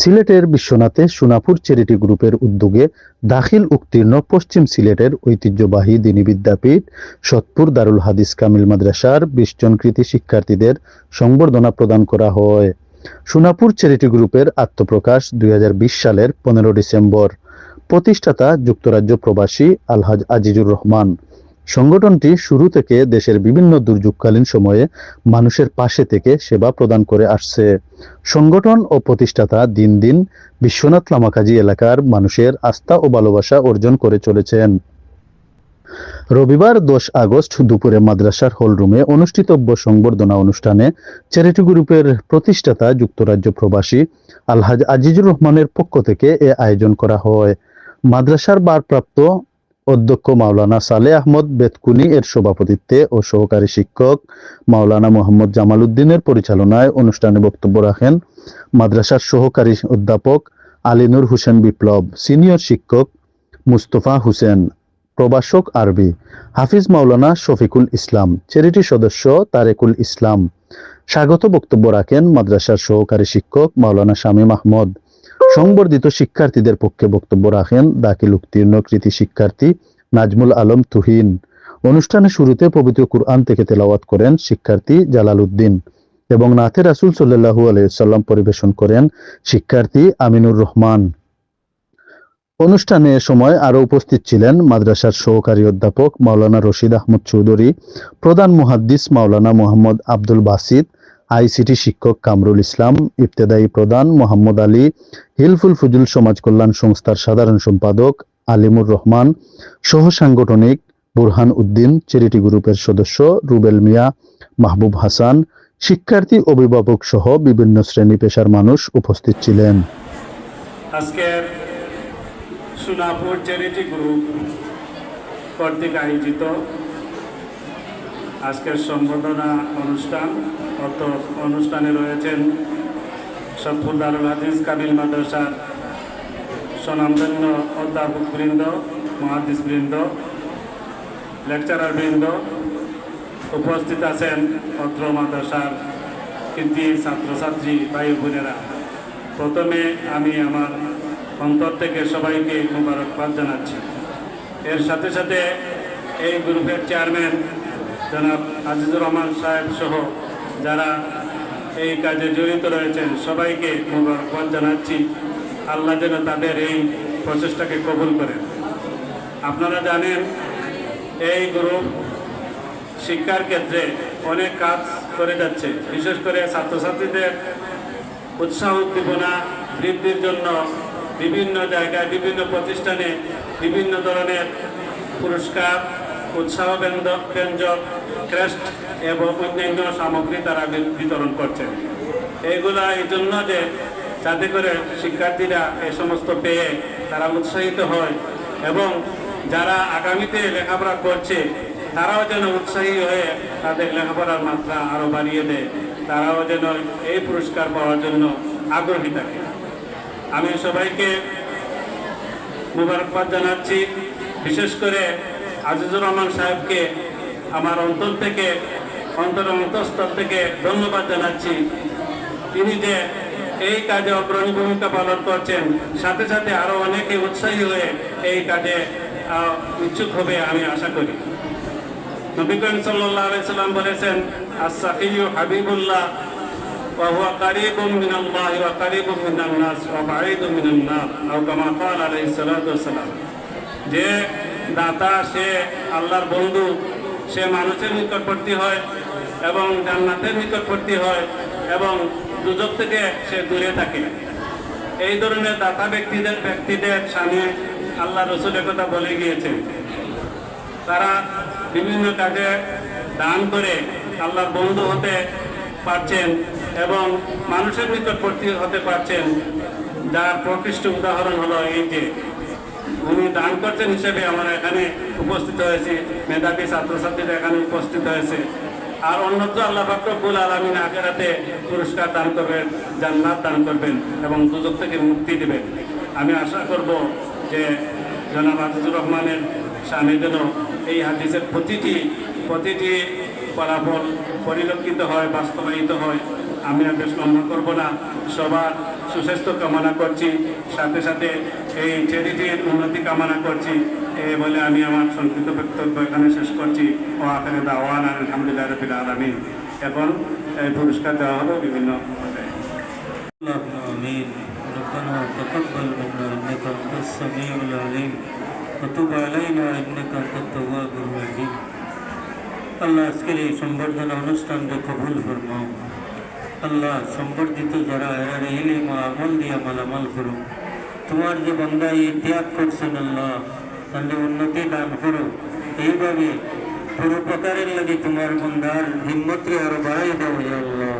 সিলেটের বিশ্বনাথে সোনাপুর চ্যারিটি গ্রুপের উদ্যোগে দাখিল উত্তীর্ণ পশ্চিম সিলেটের ঐতিহ্যবাহী দিনী বিদ্যাপীঠ সৎপুর দারুল হাদিস কামিল মাদ্রাসার বিশ জন কৃতি শিক্ষার্থীদের সংবর্ধনা প্রদান করা হয়। সোনাপুর চ্যারিটি গ্রুপের আত্মপ্রকাশ দুই হাজার বিশ সালের পনেরো ডিসেম্বর। প্রতিষ্ঠাতা যুক্তরাজ্য প্রবাসী আলহাজ আজিজুর রহমান। সংগঠনটি শুরু থেকে দেশের বিভিন্ন দুর্যোগকালীন সময়ে মানুষের পাশে থেকে সেবা প্রদান করে আসছে। সংগঠন ও প্রতিষ্ঠাতা দিন দিন বিশ্বনাথ লামাকাজি এলাকার মানুষের আস্থা ও ভালোবাসা অর্জন করে চলেছেন। রবিবার দশ আগস্ট দুপুরে মাদ্রাসার হলরুমে অনুষ্ঠিতব্য সংবর্ধনা অনুষ্ঠানে চ্যারিটি গ্রুপের প্রতিষ্ঠাতা যুক্তরাজ্য প্রবাসী আলহাজ আজিজুর রহমানের পক্ষ থেকে এ আয়োজন করা হয়। মাদ্রাসার ভারপ্রাপ্ত অধ্যক্ষ মাওলানা সালে আহমদ বেতকুনি এর সভাপতিত্বে ও সহকারী শিক্ষক মাওলানা মোহাম্মদ জামাল উদ্দিনের পরিচালনায় অনুষ্ঠানে বক্তব্য রাখেন মাদ্রাসার সহকারী অধ্যাপক আলিনুর হোসেন বিপ্লব, সিনিয়র শিক্ষক মুস্তফা হোসেন, প্রভাষক আরবি হাফিজ মাওলানা শফিকুল ইসলাম চ্যারিটি সদস্য তারেকুল ইসলাম। স্বাগত বক্তব্য রাখেন মাদ্রাসার সহকারী শিক্ষক মাওলানা শামীম আহমদ। সংবর্ধিত শিক্ষার্থীদের পক্ষে বক্তব্য রাখেন দাখিল উত্তীর্ণ কৃতি শিক্ষার্থী নাজমুল আলম তুহিন। অনুষ্ঠানে শুরুতে পবিত্র কুরআন থেকে তেলাওয়াত করেন শিক্ষার্থী জালাল উদ্দিন এবং নাথে রাসুল সাল্লাহু আলাইসাল্লাম পরিবেশন করেন শিক্ষার্থী আমিনুর রহমান। অনুষ্ঠানে সময় আরও উপস্থিত ছিলেন মাদ্রাসার সহকারী অধ্যাপক মাওলানা রশিদ আহমদ চৌধুরী, প্রধান মুহাদ্দিস মাওলানা মোহাম্মদ আব্দুল বাসিদ আইসিটি শিক্ষক কামরুল ইসলাম, ইবতেদায়ী প্রধান মোহাম্মদ আলী, হিলফুল ফুজুল সমাজ কল্যাণ সংস্থার সাধারণ সম্পাদক আলিমুর রহমান, সহ সাংগঠনিক বুরহান উদ্দিন, চ্যারিটি গ্রুপের সদস্য রুবেল মিয়া, মাহবুব হাসান, শিক্ষার্থী, অভিভাবক সহ বিভিন্ন শ্রেণি পেশার মানুষ উপস্থিত ছিলেন। আজকের চ্যারিটি গ্রুপ কর্তৃক আয়োজিত আজকের সম্বর্ধনা অনুষ্ঠান অত অনুষ্ঠানে রয়েছেন সৎপুর দারুল হাদিস কাবিল মাদ্রাসার স্বনামধন্য অধ্যাপক বৃন্দ, মহাদিস বৃন্দ, লেকচারার বৃন্দ, উপস্থিত আছেন অত্র মাদ্রাসার কৃতি ছাত্রছাত্রী ভাই বোনেরা। প্রথমে আমি আমার অন্তর থেকে সবাইকে মোবারকবাদ জানাচ্ছি। এর সাথে সাথে এই গ্রুপের চেয়ারম্যান জনাব আজিজুর রহমান সাহেব সহ যারা এই কাজে জড়িত রয়েছেন, সবাইকে মোবারকবাদ জানাচ্ছি। আল্লাহ যেন তাদের এই প্রচেষ্টাকে কবুল করেন। আপনারা জানেন, এই গ্রুপ শিক্ষার ক্ষেত্রে অনেক কাজ করে যাচ্ছে। বিশেষ করে ছাত্রছাত্রীদের উৎসাহ উদ্দীপনা বৃদ্ধির জন্য বিভিন্ন জায়গায়, বিভিন্ন প্রতিষ্ঠানে বিভিন্ন ধরনের পুরস্কার উৎসাহ ব্যঞ্জক ক্রেস্ট এবং অন্যান্য সামগ্রী তারা বিতরণ করছেন। এইগুলা এই জন্য যে যাতে করে শিক্ষার্থীরা এই সমস্ত পেয়ে তারা উৎসাহিত হয় এবং যারা আগামীতে লেখাপড়া করছে, তারাও যেন উৎসাহী হয়ে তাদের লেখাপড়ার মাত্রা আরও বাড়িয়ে দেয়। তারাও যেন এই পুরস্কার পাওয়ার জন্য আগ্রহী থাকে। আমি সবাইকে মুবারকবাদ জানাচ্ছি। বিশেষ করে আজিজুর রহমান সাহেবকে আমার অন্তর থেকে অন্তর অন্তঃস্থল থেকে ধন্যবাদ জানাচ্ছি। তিনি যে এই কাজে অগ্রণী ভূমিকা পালন করছেন, সাথে সাথে আরও অনেকে উৎসাহী হয়ে এই কাজে ইচ্ছুক হবে আমি আশা করি। নবী করিম সাল্লাল্লাহু আলাইহি সাল্লাম বলেছেন আস-সাফিয়্যু হাবিবুল্লাহ যে দাতা, সে আল্লাহর বন্ধু, সে মানুষের নিকটবর্তী হয় এবং জান্নাতের নিকটবর্তী হয় এবং দুজক থেকে সে দূরে থাকে। এই ধরনের দাতা ব্যক্তিদের ব্যক্তিদের সামনে আল্লাহ রসুল কথা বলে গিয়েছেন। তারা বিভিন্ন কাজে দান করে আল্লাহর বন্ধু হতে পারছেন এবং মানুষের নিকটবর্তী হতে পারছেন। যার প্রকৃষ্ট উদাহরণ হলো এই যে দান করছেন হিসেবে আমরা এখানে উপস্থিত হয়েছি। মেধাবী ছাত্রছাত্রীরা এখানে উপস্থিত হয়েছে। আর অন্যত্র আল্লাহ ফাকরুল আলমিন আখেরাতে পুরস্কার দান করবেন, জান্নাত দান করবেন এবং দুজক থেকে মুক্তি দেবেন। আমি আশা করব যে জনাব আজিজুর রহমানের সামনে যেন এই হাদিসের প্রতিটি প্রতিটি ফলাফল পরিলক্ষিত হয়, বাস্তবায়িত হয়। আমি আর বেশ করব না। সবার সুস্বাস্থ্য কামনা করছি। সাথে সাথে এই চ্যারিটির উন্নতি কামনা করছি এই বলে আমি আমার সংক্ষিপ্ত বক্তব্য এখানে শেষ করছি ও আখেরে দাওয়ান আলহামদুলিল্লাহ রবিল আলমিন এখন এই পুরস্কার দেওয়া হলো বিভিন্ন পর্যায়ে। اللهم آمين ربنا تقبل منا إنك أنت السميع العليم وتب علينا إنك أنت التواب الرحيم আল্লাহ আজকের এই সম্বর্ধনা অনুষ্ঠানকে কবুল ফরমাও আল্লাহ সম্বর্ধিত যারা এরা ইলিম ও আমল দিয়ে মালামাল করো তোমার যে বন্ধা এই ত্যাগ করছেন আল্লাহ, তাহলে উন্নতি দান করো। এইভাবে পরোপকারের লাগে তোমার বন্ধার হিম্মতরে আরও বাড়াই দেবো আল্লাহ।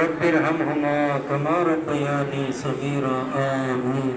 রব্বির হাম হুমা তোমার রব্বায়ানি সগীরা, আমিন।